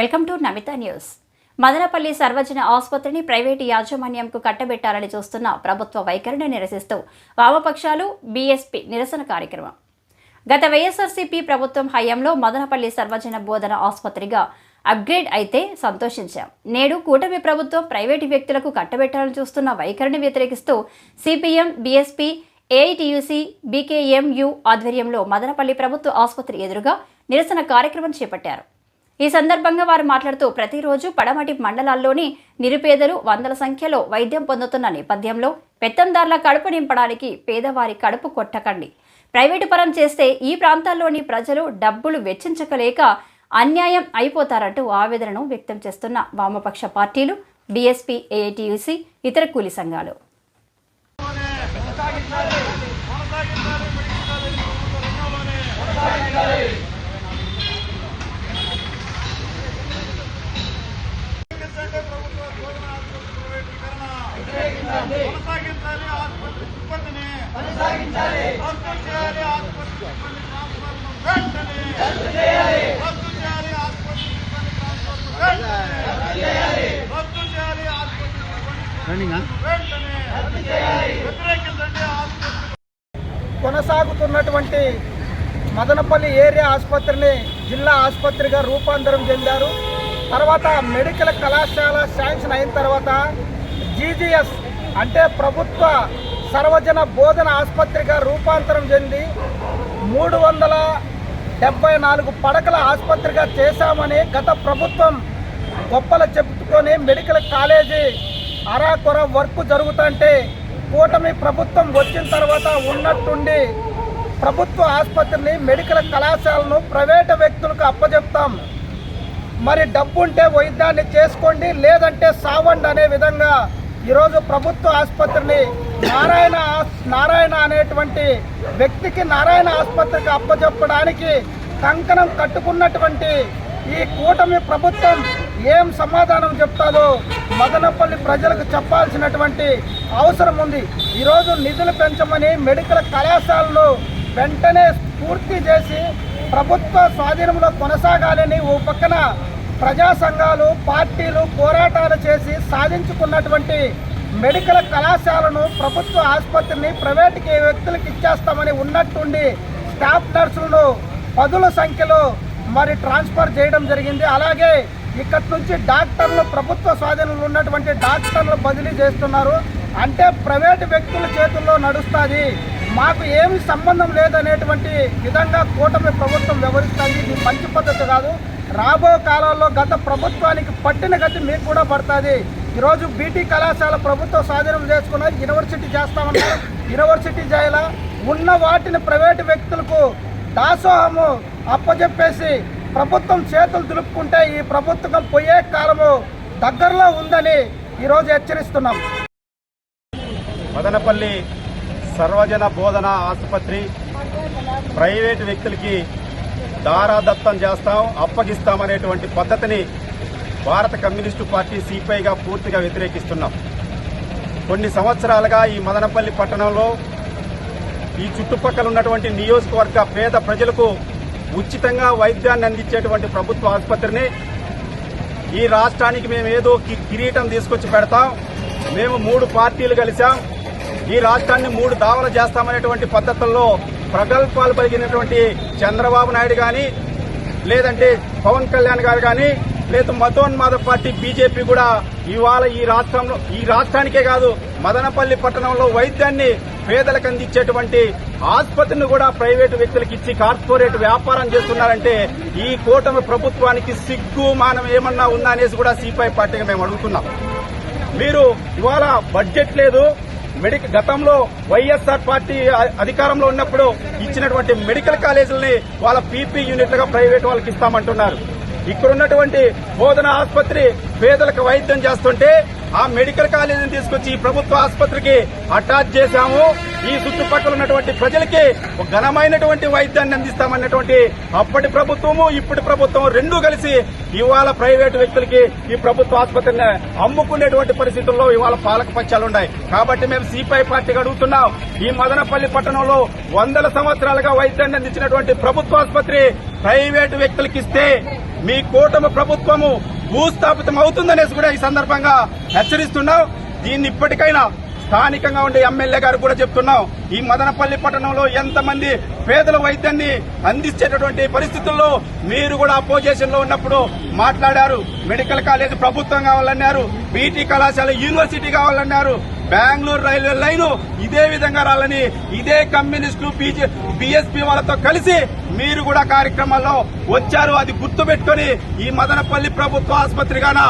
Welcome to Namitha news. Madanapalle సర్వజన ఆసుపత్రిని private యాజమాన్యంకు కట్టబెట్టాలని చూస్తున్న ప్రభుత్వ వైఖరిని నిరసిస్తూ వామపక్షాలు బీఎస్పీ నిరసన కార్యక్రమం. గత వైఎస్ఆర్సీపీ ప్రభుత్వం హయాంలో మదనపల్లి సర్వజన బోధన ఆసుపత్రిగా అప్గ్రేడ్ అయితే సంతోషించాం. నేడు కూటమి ప్రభుత్వం ప్రైవేటు వ్యక్తులకు కట్టబెట్టాలని చూస్తున్న వైఖరిని వ్యతిరేకిస్తూ సిపిఎం బీఎస్పీ ఏఐటియుసి బీకేఎంయు ఆధ్వర్యంలో మదనపల్లి ప్రభుత్వ ఆసుపత్రి ఎదురుగా నిరసన కార్యక్రమం చేపట్టారు. ఈ సందర్భంగా వారు మాట్లాడుతూ ప్రతిరోజు పడమటి మండలాల్లోని నిరుపేదలు వందల సంఖ్యలో వైద్యం పొందుతున్న నేపథ్యంలో పెత్తందారుల కడుపు నింపడానికి పేదవారి కడుపు కొట్టకండి. ప్రైవేటు పరం చేస్తే ఈ ప్రాంతాల్లోని ప్రజలు డబ్బులు వెచ్చించకలేక అన్యాయం అయిపోతారంటూ ఆవేదనను వ్యక్తం చేస్తున్న వామపక్ష పార్టీలు బీఎస్పీ ఏఐటీయూసీ ఇతర కూలీ సంఘాలు కొనసాగించాలి ఆసుపత్రి సిబ్బందిని రద్దు చేయాలి ఆసుపత్రి సిబ్బంది ట్రాన్స్ఫర్ను వెంటనే రద్దు చేయాలి ఆసుపత్రి సిబ్బంది ట్రాన్స్ఫర్ను వెంటనే రద్దు చేయాలి ఆసుపత్రి సిబ్బంది వెంటనే వ్యతిరేకించండి ఆసుపత్రి కొనసాగుతున్నటువంటి మదనపల్లి ఏరియా ఆసుపత్రిని జిల్లా ఆసుపత్రిగా రూపాంతరం చెందారు. తర్వాత మెడికల్ కళాశాల శాంక్షన్ అయిన తర్వాత జీజీఎస్ అంటే ప్రభుత్వ సర్వజన బోధన ఆసుపత్రిగా రూపాంతరం చెంది మూడు వందల డెబ్బై నాలుగు పడకల ఆసుపత్రిగా చేశామని గత ప్రభుత్వం గొప్పలు చెప్పుకొని మెడికల్ కాలేజీ అరాకొర వర్క్ జరుగుతుంటే కూటమి ప్రభుత్వం వచ్చిన తర్వాత ఉన్నట్టుండి ప్రభుత్వ ఆసుపత్రిని మెడికల్ కళాశాలను ప్రైవేటు వ్యక్తులకు అప్పజెప్తాం. మరి డబ్బుంటే వైద్యాన్ని చేసుకోండి లేదంటే సావండి అనే విధంగా ఈరోజు ప్రభుత్వ ఆసుపత్రిని నారాయణ నారాయణ అనేటువంటి వ్యక్తికి నారాయణ ఆసుపత్రికి అప్పచెప్పడానికి కంకణం కట్టుకున్నటువంటి ఈ కూటమి ప్రభుత్వం ఏం సమాధానం చెప్తాదో మదనపల్లి ప్రజలకు చెప్పాల్సినటువంటి అవసరం ఉంది. ఈరోజు నిధులు పెంచమని మెడికల్ కళాశాలను వెంటనే పూర్తి చేసి ప్రభుత్వ స్వాధీనంలో కొనసాగాలని ఓ పక్కన ప్రజా సంఘాలు పార్టీలు పోరాటాలు చేసి సాధించుకున్నటువంటి మెడికల్ కళాశాలను ప్రభుత్వ ఆసుపత్రిని ప్రైవేటుకి వ్యక్తులకు ఇచ్చేస్తామని ఉన్నట్టుండి స్టాఫ్ నర్సులను పదుల సంఖ్యలో మరి ట్రాన్స్ఫర్ చేయడం జరిగింది. అలాగే ఇక్కడి నుంచి డాక్టర్లు ప్రభుత్వ స్వాధీనంలో ఉన్నటువంటి డాక్టర్లు బదిలీ చేస్తున్నారు. అంటే ప్రైవేటు వ్యక్తుల చేతుల్లో నడుస్తుంది. మాకు ఏమి సంబంధం లేదనేటువంటి విధంగా కూటమి ప్రభుత్వం వ్యవహరిస్తుంది. ఇది మంచి పద్ధతి కాదు. రాబో కాలంలో గత ప్రభుత్వానికి పట్టిన గతి మీకు కూడా పడుతుంది. ఈరోజు బీటీ కళాశాల ప్రభుత్వ స్వాధీనం చేసుకున్నారు యూనివర్సిటీ చేస్తామన్నారు. యూనివర్సిటీ చేయాల ఉన్న వాటిని ప్రైవేటు వ్యక్తులకు దాసోహము అప్పచెప్పేసి ప్రభుత్వం చేతులు దులుపుకుంటే ఈ ప్రభుత్వం పోయే కాలము దగ్గరలో ఉందని ఈరోజు హెచ్చరిస్తున్నాం. మదనపల్లి సర్వజన బోధన ఆసుపత్రి ప్రైవేటు వ్యక్తులకి దారాదత్తం చేస్తాం అప్పగిస్తామనేటువంటి పద్ధతిని భారత కమ్యూనిస్టు పార్టీ సిపిఐగా పూర్తిగా వ్యతిరేకిస్తున్నాం. కొన్ని సంవత్సరాలుగా ఈ మదనపల్లి పట్టణంలో ఈ చుట్టుపక్కల ఉన్నటువంటి నియోజకవర్గ పేద ప్రజలకు ఉచితంగా వైద్యాన్ని అందించేటువంటి ప్రభుత్వ ఆసుపత్రిని ఈ రాష్ట్రానికి మేము ఏదో కి- కిరీటం తీసుకొచ్చి పెడతాం. మేము మూడు పార్టీలు కలిసాం ఈ రాష్ట్రాన్ని మూడు దావలు చేస్తామనేటువంటి పద్ధతుల్లో ప్రగల్భాలు పలిగినటువంటి చంద్రబాబు నాయుడు కానీ లేదంటే పవన్ కళ్యాణ్ గారు కానీ లేదా మతోన్మాద పార్టీ బీజేపీ కూడా ఇవాళ ఈ రాష్ట్రంలో ఈ రాష్ట్రానికే కాదు మదనపల్లి పట్టణంలో వైద్యాన్ని పేదలకు అందించేటువంటి ఆసుపత్రిని కూడా ప్రైవేటు వ్యక్తులకు ఇచ్చి కార్పొరేట్ వ్యాపారం చేస్తున్నారంటే ఈ కూటమి ప్రభుత్వానికి సిగ్గు మానం ఏమన్నా ఉందా అనేసి కూడా సిపిఐ పార్టీగా మేము అడుగుతున్నాం. మీరు ఇవాళ బడ్జెట్ లేదు మెడికల్ గతంలో వైఎస్ఆర్ పార్టీ అధికారంలో ఉన్నప్పుడు ఇచ్చినటువంటి మెడికల్ కాలేజీలని వాళ్ళ పీపీ యూనిట్లుగా ప్రైవేట్ వాళ్ళకి ఇస్తామంటున్నారు. ఇక్కడ ఉన్నటువంటి బోధన ఆసుపత్రి పేదలకు వైద్యం చేస్తుంటే ఆ మెడికల్ కాలేజీని తీసుకొచ్చి ప్రభుత్వ ఆసుపత్రికి అటాచ్ చేశాము. ఈ చుట్టుపక్కల ఉన్నటువంటి ప్రజలకి ఘనమైనటువంటి వైద్యాన్ని అందిస్తామన్నటువంటి అప్పటి ప్రభుత్వము ఇప్పటి ప్రభుత్వం రెండూ కలిసి ఇవాళ ప్రైవేటు వ్యక్తులకి ఈ ప్రభుత్వ ఆసుపత్రిని అమ్ముకునేటువంటి పరిస్థితుల్లో ఇవాళ పాలక పక్షాలు ఉన్నాయి. కాబట్టి మేము సిపిఐ పార్టీకి అడుగుతున్నాం. ఈ మదనపల్లి పట్టణంలో వందల సంవత్సరాలుగా వైద్యాన్ని అందించినటువంటి ప్రభుత్వ ఆసుపత్రి ప్రైవేటు వ్యక్తులకి ఇస్తే మీ కూటమి ప్రభుత్వము భూస్థాపితం అవుతుందనేసి కూడా ఈ సందర్భంగా హెచ్చరిస్తున్నాం. దీన్ని ఇప్పటికైనా స్థానికంగా ఉండే ఎమ్మెల్యే గారు కూడా చెప్తున్నాం. ఈ మదనపల్లి పట్టణంలో ఎంతమంది పేదల వైద్యాన్ని అందించేటటువంటి పరిస్థితుల్లో మీరు కూడా అపోజిషన్లో ఉన్నప్పుడు మాట్లాడారు. మెడికల్ కాలేజ్ ప్రభుత్వం కావాలన్నారు. బీటీ కళాశాల యూనివర్సిటీ కావాలన్నారు. బెంగళూరు రైల్వే లైను ఇదే విధంగా రాలని ఇదే కమ్యూనిస్టులు బీజే బీఎస్పీ వాళ్ళతో కలిసి మీరు కూడా కార్యక్రమాల్లో వచ్చారు. అది గుర్తు పెట్టుకుని ఈ మదనపల్లి ప్రభుత్వ ఆసుపత్రిగాన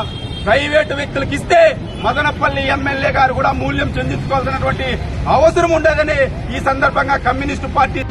ప్రైవేటు వ్యక్తులకు ఇస్తే మదనపల్లి ఎమ్మెల్యే గారు కూడా మూల్యం చెందించుకోవాల్సినటువంటి అవసరం ఉండదని ఈ సందర్భంగా కమ్యూనిస్టు పార్టీ